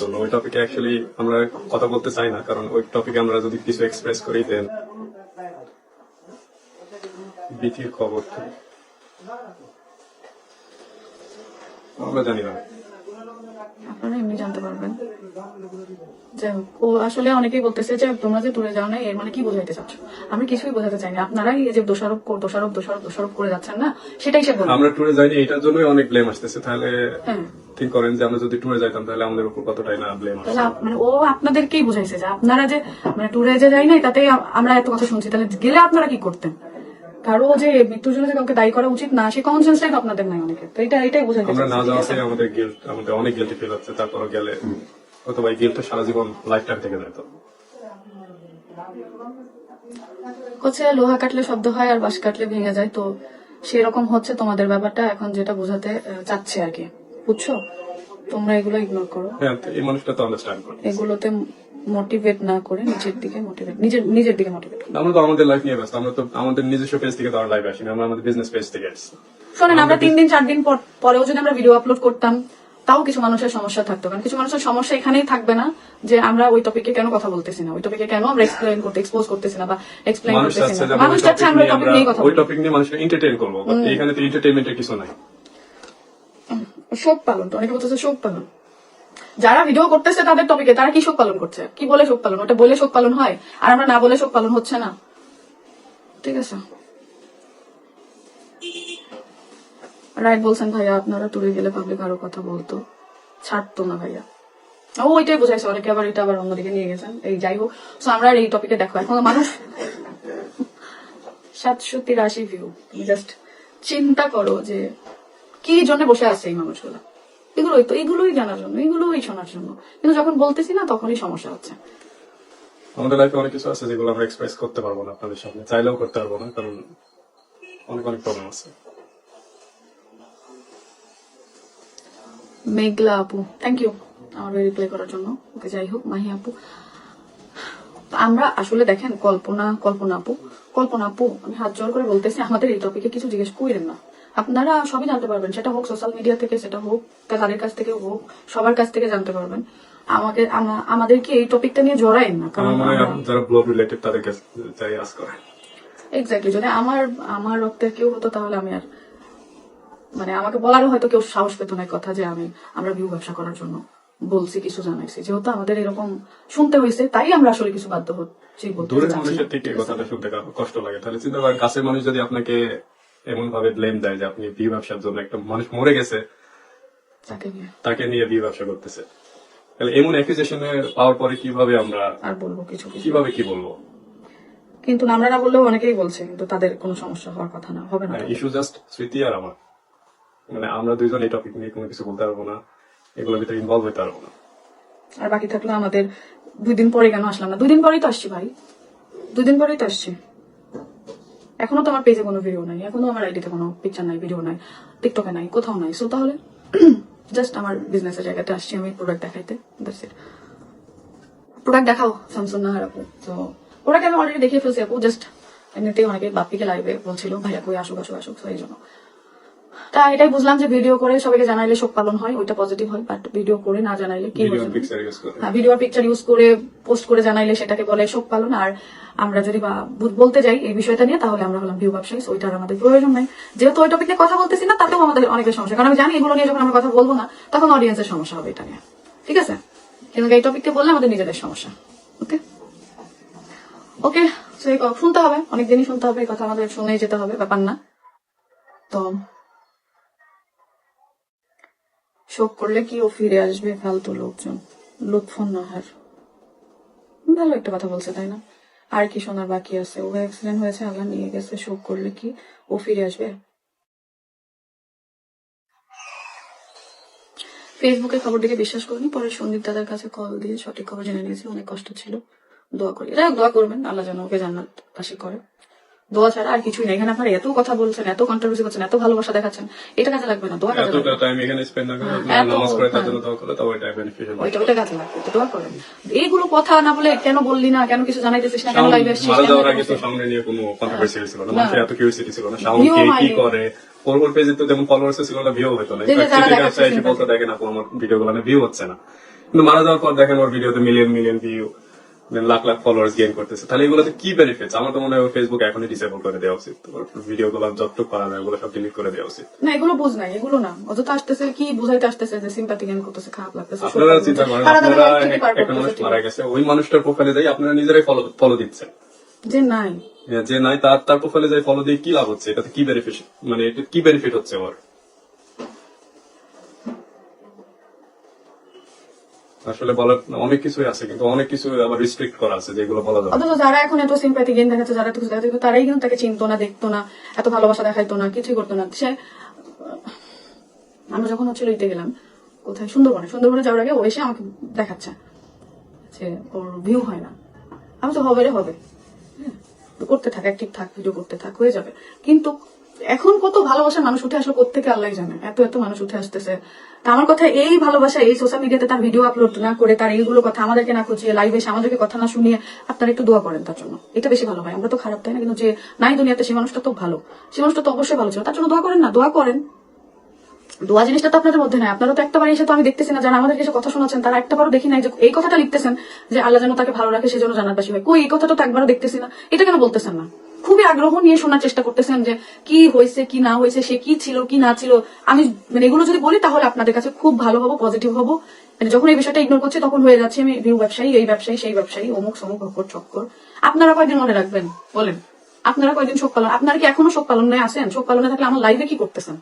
জন্য। ওই টপিকে অ্যাকচুয়ালি আমরা কথা বলতে চাই না, কারণ ওই টপিকে আমরা যদি কিছু এক্সপ্রেস করি দেন বিথির খবর আমরা জানি না। আপনারা এমনি জানতে পারবেন। যাই হোক, ও আসলে অনেকেই বলতেছে যে তোমরা যে টুরে যাও না এর মানে কি বোঝাইতে চাচ্ছ? আমি কিছুই বোঝাতে চাই না আপনারাই এই যে দোষারোপ দোষারোপ দোষারোপ দোষারোপ করে যাচ্ছেন না সেটাই সে বলে আমরা ট্যুরে যাইনি এটার জন্যই অনেক ব্লেম আসতেছে। তাহলে হ্যাঁ। ঠিক করেন যে আমরা যদি ট্যুরে যাইতাম তাহলে আমাদের উপর কতটাই না ব্লেম আপ- মানে ও আপনাদেরকেই বুঝাইছে যে আপনারা যে মানে ট্যুরে যে যাই নাই তাতেই আ- আমরা এত কথা শুনছি। তাহলে গেলে আপনারা কি করতেন? কারও যে মৃত্যুর জন্য কাউকে দায়ী করা উচিত না সে কমন সেন্সটাই আপনাদের নাই অনেকে। তো এটা এটাই বুঝাইতে আমরা না যাওয়াতে আমাদের গিল্ট আমাদের অনেক গিল্টি ফিল হচ্ছে তারপর গেলে হয়তো ভাই গিল্টটা সারা জীবন লাইফ টাইম থেকে যেত হচ্ছে লোহা কাটলে শব্দ হয় আর বাঁশ কাটলে ভেঙে যায় তো সেরকম হচ্ছে তোমাদের ব্যাপারটা এখন যেটা বোঝাতে চাচ্ছে আর কি। বুঝছ? তোমরা এগুলো ইগনোর করো। হ্যাঁ এই মানুষটা তো আন্ডারস্ট্যান্ড করে। এগুলোতে মোটিভেট না করে নিজের দিকে মোটিভেট নিজের নিজের দিকে মোটিভেট আমরা তো আমাদের লাইফ নিয়ে ব্যস্ত আমরা তো আমাদের নিজস্ব পেজ থেকে তো আমার লাইফ আসিনি আমরা আমাদের বিজনেস পেজ থেকে আসি শোনেন আমরা তিন দিন চার দিন পর- পরেও যদি আমরা ভিডিও আপলোড করতাম তাও কিছু মানুষের সমস্যা থাকতো। কারণ কিছু মানুষের সমস্যা এখানেই থাকবে না যে আমরা ওই টপিকে কেন কথা বলতেছি না ওই টপিকে কেন আমরা এক্সপ্লেন করতে এক্সপোজ করতেছি না বা এক্সপ্লেন মানুষ করতেছি না। মানুষ চাচ্ছে আমরা টপিক নিয়ে কথা ওই টপিক নিয়ে মানুষকে এন্টারটেইন করব বাট এখানে তো এন্টারটেইনমেন্টের কিছু নাই। শোক পালন তো অনেকে বলতেছে শোক পালন। যারা ভিডিও করতেছে তাদের টপিকে তারা কি শোক পালন করছে? কি বলে শোক পালন? ওটা বলে শোক পালন হয়? আর আমরা না বলে শোক পালন হচ্ছে না? ঠিক আছে? রাইট বলছেন ভাইয়া, আপনারা টুরে গেলে পাবলিক আরও কথা বলতো। ছাড়তো না ভাইয়া। ও, ওইটাই বোঝাইছে অনেকে, আবার এটা আবার অন্যদিকে নিয়ে গেছেন। এই যাই হোক তো আমরা এই টপিকে দেখো, এখন মানুষ সাতশো তিরাশি ভিউ জাস্ট চিন্তা করো যে কি জন্য বসে আছে এই মানুষগুলো? এগুলোই তো এগুলোই জানার জন্য এগুলোই শোনার জন্য। কিন্তু যখন বলতেছি না তখনই সমস্যা হচ্ছে। আমাদের লাইফে অনেক কিছু আছে যেগুলো আমরা এক্সপ্রেস করতে পারব না আপনাদের সামনে। চাইলেও করতে পারব না কারণ অনেক অনেক প্রবলেম আছে। মেঘলা আপু থ্যাংক ইউ আমার রিপ্লাই করার জন্য। ওকে যাই হোক মাহি আপু। আমরা আসলে দেখেন কল্পনা কল্পনা আপু কল্পনা আপু আমি হাত জোর করে বলতেছি আমাদের এই টপিকে কিছু জিজ্ঞেস করেন না। আপনারা সবই জানতে পারবেন সেটা হোক সোশ্যাল মিডিয়া থেকে সেটা হোক তাদের কাছ থেকে হোক সবার কাছ থেকে জানতে পারবেন। আমাকে আমাদেরকে এই টপিকটা নিয়ে জড়াইন না কারণ আমার আমরা- যারা ব্লড রিলেটেড তাদের কাছে চাই আস করে এক্স্যাক্টলি যদি আমার আমার রক্তের কেউ হতো তাহলে আমি আর মানে আমাকে বলারও হয়তো কেউ সাহস পেত না কথা যে আমি আমরা ভিউ ব্যবসা করার জন্য বলছি কিছু জানাইছি। যেহেতু আমাদের এরকম শুনতে হয়েছে তাই আমরা আসলে কিছু বাধ্য হচ্ছি দূরের মানুষের থেকে কথাটা শুনতে কষ্ট লাগে। তাহলে চিন্তা করেন কাছের মানুষ যদি আপনাকে এমন ভাবে ব্লেম দেয় যে আপনি বিয়ে ব্যবসার জন্য একটা মানুষ মরে গেছে। তাকে নিয়ে। বিয়ে ব্যবসা করতেছে। তাহলে এমন অ্যাকুজেশনে পাওয়ার পরে কীভাবে আমরা আর বলব কিছু কীভাবে কি বলব? কিন্তু আমরা না বললেও অনেকেই বলছে কিন্তু তাদের কোনো সমস্যা হওয়ার কথা না হবে না ইস্যু জাস্ট স্মৃতি আর আমার। মানে আমরা দুইজন এই টপিক নিয়ে কোনো কিছু বলতে পারব না এগুলোর ভিতরে ইনভলভ হতে পারব না। আর বাকি থাকল আমাদের দুই দিন পরে কেন আসলাম না? দুই দিন পরেই তো আসছি ভাই। দুই দিন পরেই তো আসছি। এখনও তো আমার পেজে কোনো ভিডিও নাই, এখনও আমার আইডিতে কোনো পিকচার নাই ভিডিও নাই টিকটকে নাই, কোথাও নাই। সো তাহলে জাস্ট আমার বিজনেসের জায়গাতে আসছি আমি প্রোডাক্ট দেখাইতে দ্যাটস ইট প্রোডাক্ট দেখাও স্যামসুং না আপু। তো প্রোডাক্ট আমি অলরেডি দেখিয়ে ফেলছি আপু জাস্ট এমনিতেই অনেকে বাপিকে লাইভে বলছিল, ভাইয়া কই আসুক আসুক আসুক। তো এই জন্য। তা এটাই বুঝলাম যে ভিডিও করে সবাইকে জানাইলে শোক পালন হয় ওইটা পজিটিভ হয় বাট ভিডিও করে না জানাইলে কি ভিডিও বোঝাবে? পিকচার ইউজ করে। হ্যাঁ ভিডিও পিকচার ইউজ করে পোস্ট করে জানাইলে সেটাকে বলে শোক পালন। আর আমরা যদি বলতে যাই এই বিষয়টা নিয়ে তাহলে আমরা হলাম ভিউ ব্যবসায়ী ওইটার আমাদের প্রয়োজন নাই। যেহেতু ওই টপিক নিয়ে কথা বলতেছি না তাতেও আমাদের অনেকের সমস্যা। কারণ আমি জানি এগুলো নিয়ে যখন আমরা কথা বলব না তখন অডিয়েন্সের সমস্যা হবে এটা নিয়ে। ঠিক আছে? কিন্তু এই টপিককে বললে আমাদের নিজেদের সমস্যা। ওকে? ওকে শুনতে হবে অনেকদিনই শুনতে হবে এই কথা আমাদের শুনেই যেতে হবে ব্যাপার না। তো শোক করলে কি ও ফিরে আসবে ফালতু লোকজন? লুৎফুন নাহার। ভালো একটা কথা বলছে, তাই না? আর কি শোনার বাকি আছে? ও অ্যাক্সিডেন্ট হয়েছে, আল্লাহ নিয়ে গেছে, শোক করলে কি ও ফিরে আসবে? ফেসবুকে খবর দিকে বিশ্বাস করিনি, পরে সন্দীপ দাদার কাছে কল দিয়ে সঠিক খবর জেনে নিয়েছি, অনেক কষ্ট ছিল। দোয়া করি। দোয়া করবেন, আল্লাহ যেন ওকে জান্নাত পাশে করে। দোয়া ছাড়া আর কিছুই নেই এখানে আপনারা এত কথা বলছেন এত কন্ট্রোভার্সি করছেন এত ভালোবাসা দেখাচ্ছেন এটা কাজে লাগবে না দোয়া কাজে লাগবে টাইম এখানে স্পেন্ড না করে হ্যাঁ, আপনারা এত- নামাজ পড়ে তার। জন্য দোয়া করলে তবে এটা বেনিফিশিয়াল ওইটা ওইটা কাজে লাগবে তো দোয়া করেন। এইগুলো কথা না বলে কেন বললি না কেন কিছু জানাইতেছিস না কেন লাইভে আসছিস মারা যাওয়ার এটা আগে তো সামনে নিয়ে কোনো কন্ট্রোভার্সি ছিল না না। মানুষের এত ছিল না View কে কি করে? ওর ওর পেজে তো যেমন ফলোয়ার্স ছিল না ভিউ হতো না। এসে বলতে দেখেন ভিউ হচ্ছে না। কিন্তু মারা যাওয়ার পর দেখেন ওর ভিডিওতে million million view lakh lakh followers gain করতেছে। তাহলে এগুলোতে কি বেনিফিটস আমার তো মনে হয় ফেসবুক এখনই ডিসেবল করে দেওয়া উচিত। ভিডিও গুলো যতটুকু পারা যায় ওগুলো সব ডিলিট করে দেওয়া উচিত। না এগুলো বুঝ নাই এগুলো না। অযথা আসতেছে কি বুঝাইতে আসতেছে যে সিম্পাথি গেন করতেছে খারাপ লাগতেছে আপনারা চিন্তা করেন আপনারা একটা মানুষ মারা গেছে ওই মানুষটার প্রোফাইলে যাই আপনারা নিজেরাই ফলো ফলো দিচ্ছেন। যে নাই। যে নাই তার তার প্রোফাইলে যাই ফলো দিয়ে কি লাভ হচ্ছে? এটাতে কি বেনিফিট মানে এটা কি বেনিফিট হচ্ছে ওর? আসলে বলার অনেক কিছুই আছে কিন্তু অনেক কিছু আবার রিস্ট্রিক্ট করা আছে যেগুলো বলা যাবে অথচ যারা এখন এত গেন দেখাচ্ছে যারা কিছু দেখাচ্ছে তারাই কিন্তু তাকে চিনতো না দেখতো না এত ভালোবাসা দেখাইতো না কিছুই করতো না। সে আমরা যখন হচ্ছে লইতে গেলাম কোথায়? সুন্দরবনে। সুন্দরবনে যাওয়ার আগে ও এসে আমাকে দেখাচ্ছে যে ওর ভিউ হয় না। আমি তো হবে রে হবে। হ্যাঁ, করতে থাক অ্যাক্টিভ থাক ভিডিও করতে থাক হয়ে যাবে। কিন্তু এখন কত ভালোবাসার মানুষ উঠে আসলো কোথেকে আল্লাহ জানে। এত এত মানুষ উঠে আসতেছে। আমার কথা, এই ভালোবাসা, এই সোশ্যাল মিডিয়াতে তার ভিডিও আপলোড না করে, তার এইগুলো কথা আমাদেরকে না খুঁজিয়ে লাইভে এসে আমাদেরকে কথা না শুনিয়ে আপনারা একটু দোয়া করেন তার জন্য। এটা বেশি ভালো হয়। আমরা তো খারাপ, তাই না? কিন্তু যে নাই দুনিয়াতে সেই মানুষটা তো ভালো। সেই মানুষটা তো অবশ্যই ভালো ছিল। তার জন্য দোয়া করেন না, দোয়া করেন। দোয়া জিনিসটা তো আপনাদের মধ্যে নাই। আপনারা তো একটাবার এসে তো আমি দেখতেছি না, যারা আমাদেরকে এসে কথা শোনাচ্ছেন, তারা একটাবারও দেখি নাই যে এই কথাটা লিখতেছেন যে আল্লাহ যেন তাকে ভালো রাখে সেজন্য জানার জানারবাসী হয়। কই, এই কথাটা তো একবারও দেখতেছি না। এটা কেন বলতেছেন না? খুবই আগ্রহ নিয়ে শোনার চেষ্টা করতেছেন যে কি হয়েছে, কি না হয়েছে, সে কি ছিল, কি না ছিল। আমি মানে এগুলো যদি বলি তাহলে আপনাদের কাছে খুব ভালো হব পজিটিভ হব। মানে যখন এই বিষয়টা ইগনোর করছে তখন হয়ে যাচ্ছে আমি ভিউ ব্যবসায়ী, এই ব্যবসায়ী, সেই ব্যবসায়ী, অমুক, সমুক অক্ষর চক্কর। আপনারা কয়দিন মনে রাখবেন? বলেন। আপনারা কয়েকদিন শোক পালন আপনারা কি এখনও শোক পালনে আছেন? শোক পালনে থাকলে আমার লাইফে কি করতেছেন?